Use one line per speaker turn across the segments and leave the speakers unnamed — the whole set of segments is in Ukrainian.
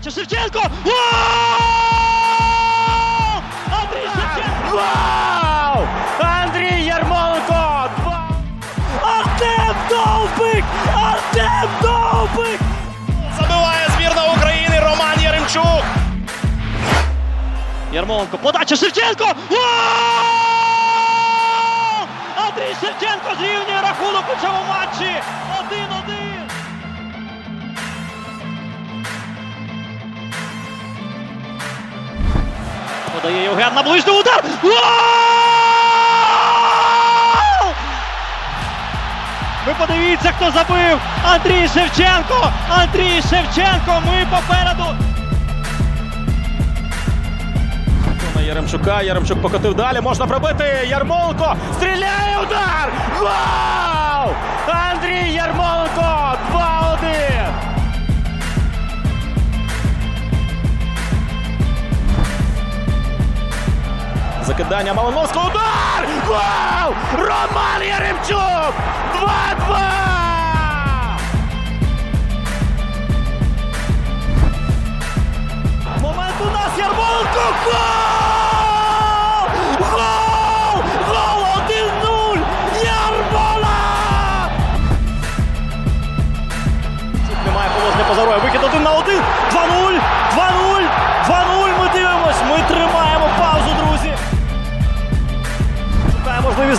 Подача Шевченко! Андрій Шевченко!
Вау! Андрій Ярмоленко! Два!
Артем Довбик! Артем Довбик!
Забиває збірна України Роман Яремчук!
Ярмоленко, подача Шевченко! Андрій Шевченко зрівнює рахунок у Подає Євген на ближній удар! Гол! Ви подивіться, хто забив! Андрій Шевченко! Андрій Шевченко! Ми попереду!
На Яремчука. Яремчук покотив далі. Можна пробити. Ярмоленко. Стріляє удар! Вау! Андрій Ярмоленко! Закидання Малиновського. Удар! Гол! Роман Яремчук! 2-2!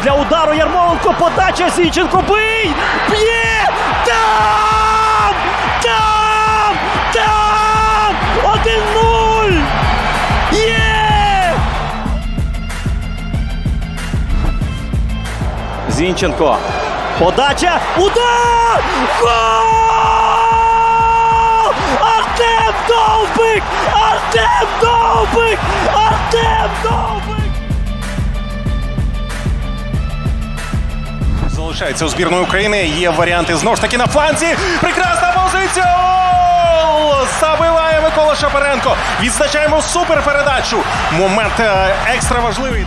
Можливість для удару Ярмоленко. Подача Січенко. Бий! Б'є! Там! Там! Там! 1-0! Є! Зінченко. Подача. Удар! Гол! Артем Довбик! Артем Довбик! Артем Довбик!
Залишається у збірної України. Є варіанти знову ж таки на фланзі. Прекрасна позиція! Забиває Микола Шапаренко. Відзначаємо суперпередачу. Момент е, екстра важливий.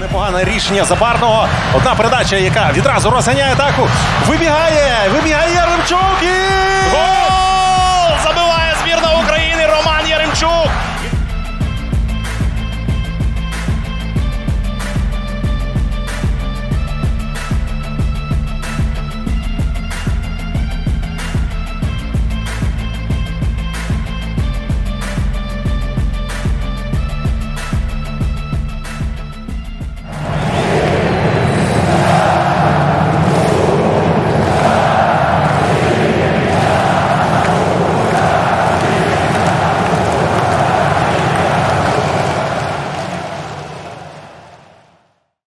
Непогане рішення Забарного. Одна передача, яка відразу розганяє атаку. Вибігає! Вибігає Яремчук і
Гол! Забиває збірна України Роман Яремчук!